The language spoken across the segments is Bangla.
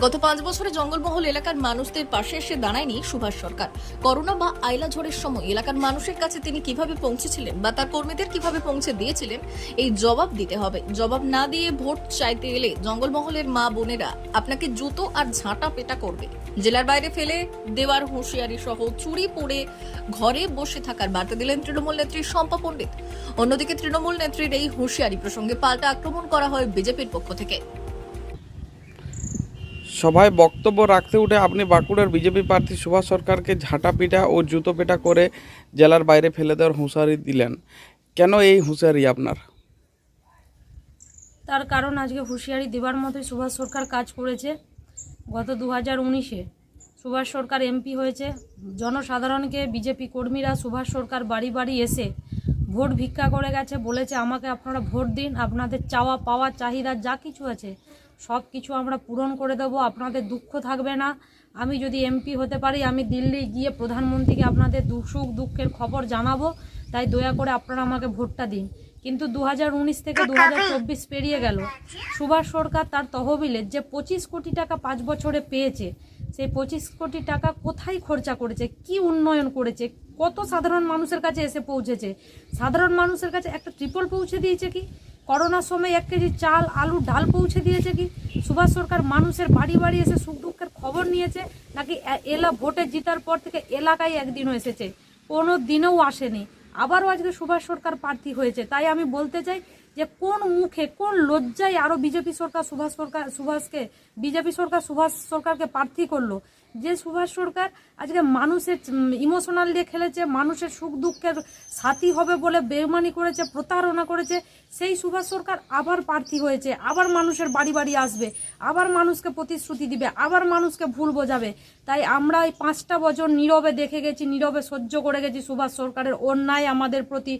গত পাঁচ বছরে জঙ্গলমহল এলাকার মানুষদের পাশে এসে দাঁড়ায়নি সুভাষ সরকার। করোনা বা আইলা ঝড়ের সময় এলাকার মানুষের কাছে তিনি কীভাবে পৌঁছেছিলেন বা তার কর্মীদের কীভাবে পৌঁছে দিয়েছিলেন, এই জবাব দিতে হবে। জবাব না দিয়ে ভোট চাইতে এলে জঙ্গলমহলের মা বোনেরা আপনাকে জুতো আর ঝাঁটা পেটা করবে। জেলার বাইরে ফেলে দেওয়ার হুঁশিয়ারি সহ চুরি পড়ে ঘরে বসে থাকার বার্তা দিলেন তৃণমূল নেত্রী শম্পা পণ্ডিত। অন্যদিকে তৃণমূল নেত্রীর এই হুঁশিয়ারি প্রসঙ্গে পাল্টা আক্রমণ করা হয় বিজেপির পক্ষ থেকে। সভায় বক্তব্য রাখতে উঠে আপনি বাঁকুড়ার বিজেপি প্রার্থী সুভাষ সরকারকে ঝাঁটা পিটা ও জুতো পেটা করে জেলার বাইরে ফেলে দেওয়ার হুঁশিয়ারি দিলেন। কেন এই হুঁশিয়ারি আপনার? তার কারণ আজকে হুঁশিয়ারি দেবার মতোই সুভাষ সরকার কাজ করেছে। গত দু হাজার উনিশে সুভাষ সরকার এমপি হয়েছে। জনসাধারণকে বিজেপি কর্মীরা সুভাষ সরকার বাড়ি বাড়ি এসে ভোট ভিক্ষা করে গেছে, বলেছে আমাকে আপনারা ভোট দিন, আপনাদের চাওয়া পাওয়া চাহিদা যা কিছু আছে সব কিছু আমরা পূরণ করে দেবো আপনাদের দুঃখ থাকবে না। আমি যদি এমপি হতে পারি আমি দিল্লি গিয়ে প্রধানমন্ত্রীকে আপনাদের সুখ দুঃখের খবর জানাব তাই দয়া করে আপনারা আমাকে ভোটটা দিন। কিন্তু দু হাজার উনিশ থেকে দু হাজার চব্বিশ পেরিয়ে গেল। সুভাষ সরকার তার তহবিলে যে পঁচিশ কোটি টাকা পাঁচ বছরে পেয়েছে সেই পঁচিশ কোটি টাকা কোথায় খরচা করেছে কি উন্নয়ন করেছে কত সাধারণ মানুষের কাছে এসে পৌঁছেছে? সাধারণ মানুষের কাছে একটা ট্রিপল পৌঁছে দিয়েছে কি? করোনার সময় এক কেজি চাল, আলু, ডাল পৌঁছে দিয়েছে কি? সুভাষ সরকার মানুষের বাড়ি বাড়ি এসে সুখ দুঃখের খবর নিয়েছে, নাকি এলা ভোটে জিতার পর থেকে এলাকায় একদিনও এসেছে? কোনো দিনেও আসেনি। আবারও আজকে সুভাষ সরকার প্রার্থী হয়েছে। তাই আমি বলতে চাই যে কোন মুখে, কোন লজ্জায় আরও বিজেপি সরকার, সুভাষ সরকার, সুভাষকে, বিজেপি সরকার, সুভাষ সরকারকে প্রার্থী করল। যে সুভাষ সরকার আজকে মানুষের ইমোশনাল দিয়ে খেলেছে, মানুষের সুখ দুঃখের সাথী হবে বলে বেমানি করেছে, প্রতারণা করেছে, সেই সুভাষ সরকার আবার প্রার্থী হয়েছে, আবার মানুষের বাড়ি বাড়ি আসবে, আবার মানুষকে প্রতিশ্রুতি দিবে, আবার মানুষকে ভুল বোঝাবে। তাই আমরা এই পাঁচটা বছর নীরবে দেখে গেছি, নীরবে সহ্য করে গেছি সুভাষ সরকারের অন্যায় আমাদের প্রতি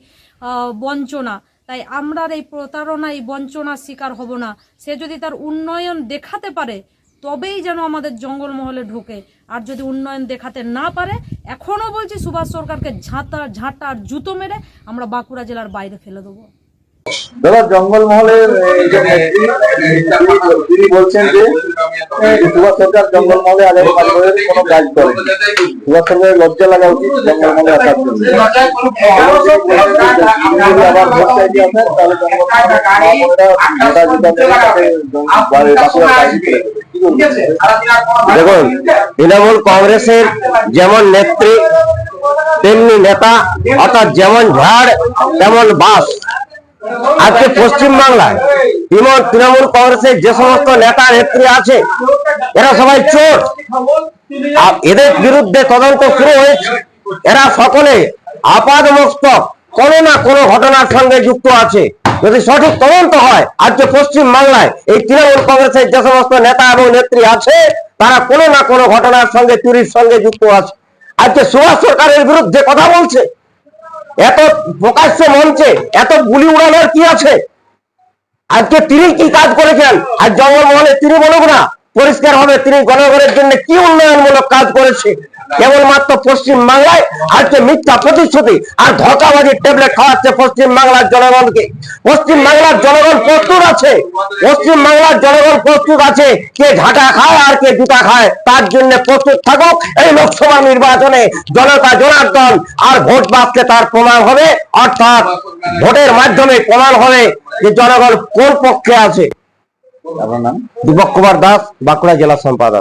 বঞ্চনা। তাই আমরা আর এই প্রতারণা এই বঞ্চনার শিকার হব না। সে যদি তার উন্নয়ন দেখাতে পারে তবেই যেন আমাদের জঙ্গলমহলে ঢোকে। আর যদি উন্নয়ন দেখাতে না পারে এখনও বলছি সুভাষ সরকারকে ঝাঁটা ঝাঁটা আর জুতো মেরে আমরা বাঁকুড়া জেলার বাইরে ফেলে দেবো। দাদা জঙ্গলমহলের এই তিনি- বলছেন যে সুভাষ সরকার জঙ্গলমহলে আগামী পাঁচ বছরে কোনো কাজ করে সুভাষ সরকারের লজ্জা লাগা উচিত জঙ্গলমহলে আসার জন্য। আবার ভোট চাইতে আসেন তাহলে? দেখুন তৃণমূল কংগ্রেসের যেমন নেত্রী তেমনি নেতা অর্থাৎ যেমন ঝাড় তেমন বাস। আজকে পশ্চিম বাংলায় তৃণমূল তৃণমূল কংগ্রেসের যে সমস্ত নেতা নেত্রী আছে এরা সবাই চোর। আর এদের বিরুদ্ধে তদন্ত শুরু হয়েছে। এরা সকলে আপাদ মস্তক কোনো না কোনো ঘটনার সঙ্গে যুক্ত আছে। যদি সঠিক তদন্ত হয় আজকে পশ্চিম বাংলায় এই তৃণমূল কংগ্রেসের যে সমস্ত নেতা এবং নেত্রী আছে, তারা কোনো না কোনো ঘটনার সঙ্গে, চুরির সঙ্গে যুক্ত আছে। আজকে সুভাষ সরকারের বিরুদ্ধে কথা বলছে, এত প্রকাশ্য মঞ্চে, এত গুলি উড়ানোর কি আছে? আজকে তিনি কি কাজ করেছেন? আর জঙ্গলমহলে তিনি বলুক না পরিষ্কার হবে তিনি জনগণের জন্য কি উন্নয়নমূলক কাজ করেছে? কেবলমাত্র পশ্চিম বাংলায় আজকে মিথ্যা প্রতিশ্রুতি আর ধোকাবাজির ট্যাবলেট খাওয়াচ্ছে পশ্চিম বাংলার জনগণকে। পশ্চিম বাংলার জনগণ প্রস্তুত আছে। পশ্চিম বাংলার জনগণ প্রস্তুত আছে কে ঝাঁটা খায় আর কে জুতা খায়। তার জন্য প্রস্তুত থাকুক। এই লোকসভা নির্বাচনে জনতা জনার্দন আর ভোট বাঁচতে তার প্রমাণ হবে। অর্থাৎ ভোটের মাধ্যমে প্রমাণ হবে যে জনগণ কোন পক্ষে আছে। আপনার নাম দীপক কুমার দাস বাঁকুড়া জেলা সম্পাদক।